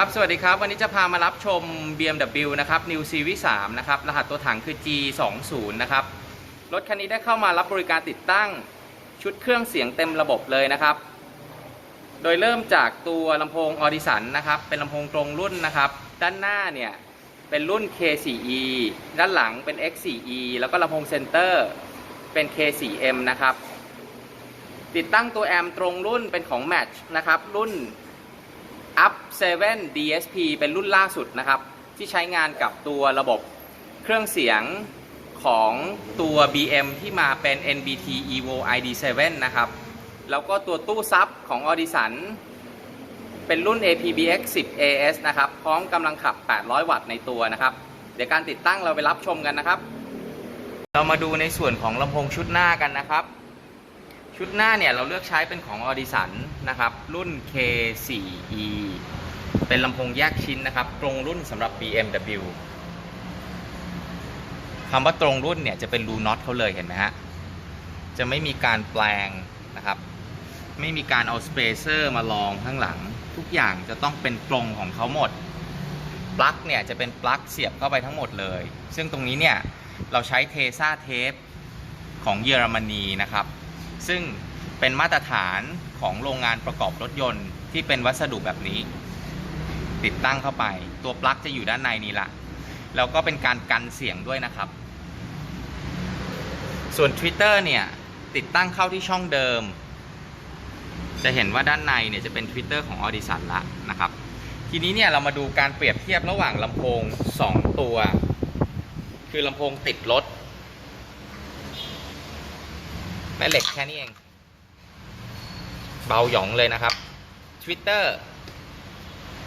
ครับ สวัสดีครับ วันนี้จะพามารับชม BMW นะครับ New Series 3นะครับ รหัสตัวถังคือ G20 นะครับ รถคันนี้ได้เข้ามารับบริการติดตั้งชุดเครื่องเสียงเต็มระบบเลยนะครับ โดยเริ่มจากตัวลำโพง Audison นะครับ เป็นลำโพงตรงรุ่นนะครับ ด้านหน้าเนี่ย เป็นรุ่น K4E ด้านหลังเป็น X4E แล้วก็ลำโพงเซนเตอร์เป็น K4M นะครับ ติดตั้งตัวแอมตรงรุ่นเป็นของ Match นะครับ รุ่น Up 7 DSP เป็นรุ่นล่าสุดนะครับ ที่ใช้งานกับตัวระบบเครื่องเสียงของตัว BM ที่มาเป็น NBT Evo ID7 นะครับ แล้วก็ตัวตู้ซับของ Audison เป็นรุ่น APBX 10 AS นะครับ พร้อมกำลังขับ 800 วัตต์ในตัวนะครับ เดี๋ยวการติดตั้งเราไปรับชมกันนะครับ เรามาดูในส่วนของลำโพงชุดหน้ากันนะครับ ชุดหน้าเนี่ยเราเลือกใช้เป็นของ Audison นะครับ รุ่น K4E เป็นลำโพงแยกชิ้นนะครับ ตรงรุ่นสำหรับ BMW คำว่าตรงรุ่นเนี่ยจะเป็นรูน็อตเขาเลยเห็นไหมฮะ จะไม่มีการแปลงนะครับ ไม่มีการเอาสเปเซอร์มาลองข้างหลัง ทุกอย่างจะต้องเป็นตรงของเขาหมด ปลั๊กเนี่ยจะเป็นปลั๊กเสียบเข้าไปทั้งหมดเลย ซึ่งตรงนี้เนี่ยเราใช้เทซ่าเทปของเยอรมนีนะครับ ซึ่งเป็นมาตรฐานของโรงงานประกอบรถยนต์ที่เป็นวัสดุแบบนี้ ติดตั้งเข้าไป ตัวปลั๊กจะอยู่ด้านในนี้ละแล้วก็เป็นการกันเสียงด้วยนะครับ ส่วน Twitter เนี่ย ติดตั้งเข้าที่ช่องเดิม จะเห็นว่าด้านในเนี่ยจะเป็น Twitter ของ Audison ละนะครับ ทีนี้เนี่ยเรามาดูการเปรียบเทียบระหว่างลำโพง 2 ตัว คือลำโพงติดรถ แม่เหล็กแค่นี้เอง เบาหยองเลยนะครับ Twitter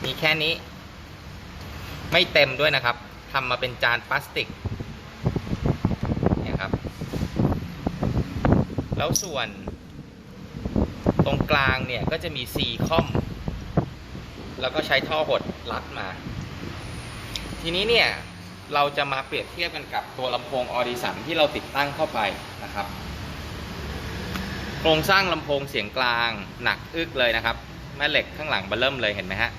มีแค่นี้ ไม่เต็มด้วยนะครับทำมาเป็นจานพลาสติกเนี่ยครับ แล้วส่วน ตรงกลางเนี่ยก็จะมีซีคอม แล้วก็ใช้ท่อหดรัดมา ทีนี้เนี่ยเราจะมาเปรียบเทียบกันกับตัวลำโพงออดิสันที่เราติดตั้งเข้าไปนะครับ โครงสร้างลำโพงเสียงกลางหนักอึกเลยนะครับ แม่เหล็กข้างหลังเบเริ่มเลยเห็นไหมฮะ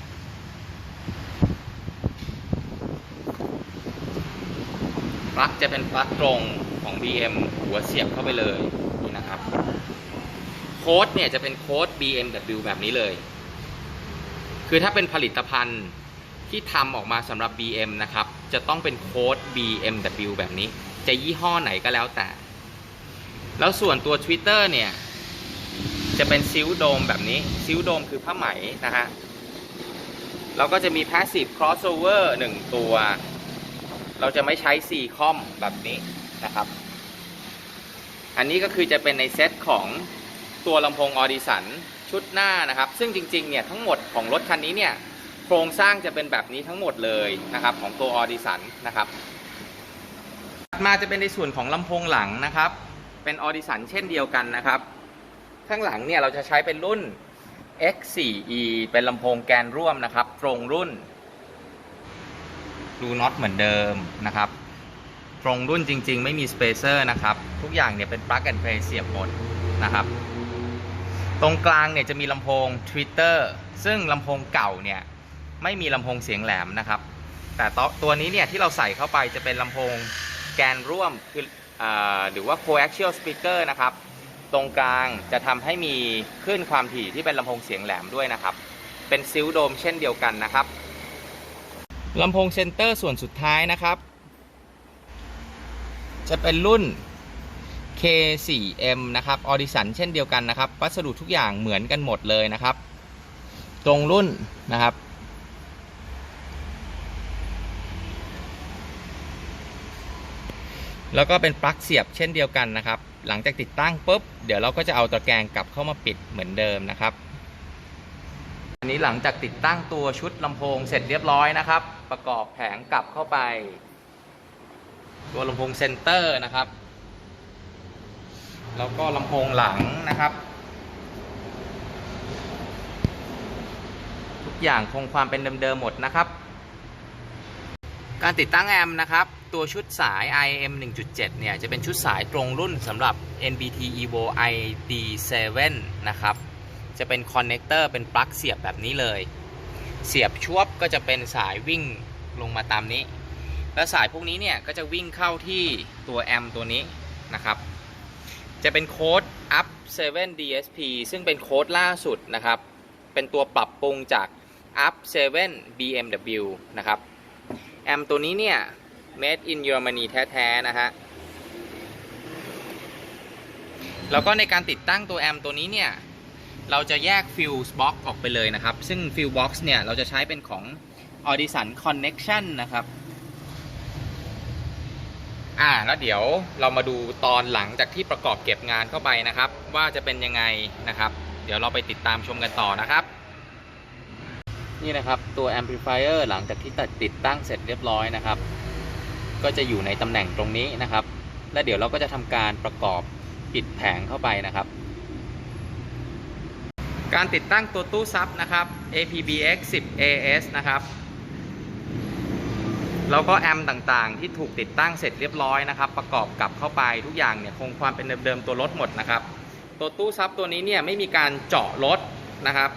ปลั๊กจะเป็นปลั๊กตรงของ BM หัวเสียบเข้าไปเลยนี่นะครับ โค้ดเนี่ยจะเป็นโค้ด BMW แบบนี้เลย คือถ้าเป็นผลิตภัณฑ์ที่ทำออกมาสำหรับ BM นะครับ จะต้องเป็นโค้ด BMW แบบนี้ จะยี่ห้อไหนก็แล้วแต่ แล้วส่วนตัว Twitter เนี่ย จะเป็นซิลโดมแบบนี้ซิลโดมคือผ้าไหมนะฮะเราก็จะมี Passive Crossover 1ตัว เราจะไม่ใช้ C คอมแบบนี้นะครับ อันนี้ก็คือจะเป็นในเซตของตัวลำโพง Audison ชุดหน้านะครับ ซึ่งจริงๆเนี่ยทั้งหมดของรถคันนี้เนี่ยโครงสร้างจะเป็นแบบนี้ทั้งหมดเลยนะครับของตัว Audison นะครับมาจะเป็นในส่วนของลำโพงหลังนะครับ เป็น Audison เช่นเดียวกันนะครับ ข้างหลังเนี่ยเราจะใช้เป็นรุ่น X4E เป็นลำโพงแกนร่วมนะครับ ตรงรุ่นรูน็อตเหมือนเดิมนะครับ ตรงรุ่นจริง ๆ ไม่มีสเปเซอร์นะครับ ทุกอย่างเนี่ยเป็นปลั๊กแอนด์เพลย์เสียบหมดนะครับ ตรงกลางเนี่ยจะมีลำโพง Twitter ซึ่งลำโพงเก่าเนี่ยไม่มีลำโพงเสียงแหลมนะครับ แต่ตัวนี้เนี่ยที่เราใส่เข้าไปจะเป็นลำโพงแกนร่วมคืออหรือว่า coaxial speaker นะครับ ตรงกลางจะทำให้มีคลื่นความถี่ที่เป็นลำโพงเสียงแหลมด้วยนะครับ เป็นซิลโดมเช่นเดียวกันนะครับลำโพงเซนเตอร์ส่วนสุดท้ายนะครับ จะเป็นรุ่น K4M นะครับ Audison เช่นเดียวกันนะครับ วัสดุทุกอย่างเหมือนกันหมดเลยนะครับ ตรงรุ่นนะครับ แล้วก็เป็นปลั๊กเสียบเช่นเดียวกันนะครับ หลังจากติดตั้งปุ๊บ เดี๋ยวเราก็จะเอาตะแกรงกลับเข้ามาปิดเหมือนเดิมนะครับอันนี้หลังจากติดตั้งตัวชุดลำโพงเสร็จเรียบร้อยนะครับ ประกอบแผงกลับเข้าไป ตัวลำโพงเซนเตอร์นะครับ แล้วก็ลำโพงหลังนะครับ ทุกอย่างคงความเป็นเดิมๆหมดนะครับ การติดตั้งแอมป์นะครับ ตัวชุดสาย IM 1.7 เนี่ย จะเป็นชุดสายตรงรุ่นสำหรับ NBT Evo ID7 นะครับ จะเป็นคอนเนคเตอร์เป็นปลั๊กเสียบแบบนี้เลย เสียบชวบก็จะเป็นสายวิ่งลงมาตามนี้ แล้วสายพวกนี้เนี่ย ก็จะวิ่งเข้าที่ตัวแอมตัวนี้นะครับ จะเป็นโค้ด up 7 DSP ซึ่งเป็นโค้ดล่าสุดนะครับ เป็นตัวปรับปรุงจาก up 7 BMW นะครับ แอมตัวนี้เนี่ย made in Germany แท้ๆนะฮะ แล้วก็ในการติดตั้งตัวแอมป์ตัวนี้เนี่ย เราจะแยก fuse box ออกไปเลยนะครับ ซึ่ง fuse box เนี่ย เราจะใช้เป็นของ Audison Connection นะครับ อ่า แล้วเดี๋ยวเรามาดูตอนหลังจากที่ประกอบเก็บงานเข้าไปนะครับ ว่าจะเป็นยังไงนะครับ เดี๋ยวเราไปติดตามชมกันต่อนะครับนี่นะครับ ตัว amplifier หลังจากที่ตัดติดตั้งเสร็จเรียบร้อยนะครับ ก็จะอยู่ในตำแหน่งตรงนี้นะครับ และเดี๋ยวเราก็จะทำการประกอบปิดแผงเข้าไปนะครับ การติดตั้งตัวตู้ซับนะครับ APBX 10 AS นะครับ แล้วก็แอมป์ต่างๆ ที่ถูกติดตั้งเสร็จเรียบร้อยนะครับ ประกอบกลับเข้าไปทุกอย่างเนี่ยคงความเป็นเดิมๆตัวรถหมดนะครับ ตัวตู้ซับตัวนี้เนี่ยไม่มีการเจาะรถนะครับ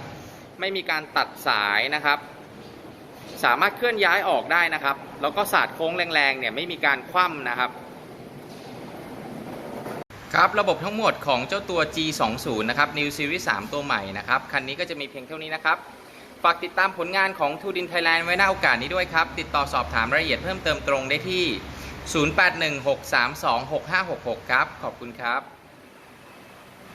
ไม่มีการตัดสายนะครับ สามารถเคลื่อนย้ายออกได้นะครับ แล้วก็ศาสาดโค้งแรงๆเนี่ยไม่มีการคว่ำนะครับ ครับระบบทั้งหมดของเจ้าตัว G20 นะครับ New Series 3 ตัวใหม่นะครับ คันนี้ก็จะมีเพียงเท่านี้นะครับ ฝากติดตามผลงานของทูดินไทยแลนด์ไว้หน้าโอกาสนี้ด้วยครับ ติดต่อสอบถามรายละเอียดเพิ่มเติมตรงได้ที่ 0816326566 ครับ ขอบคุณครับ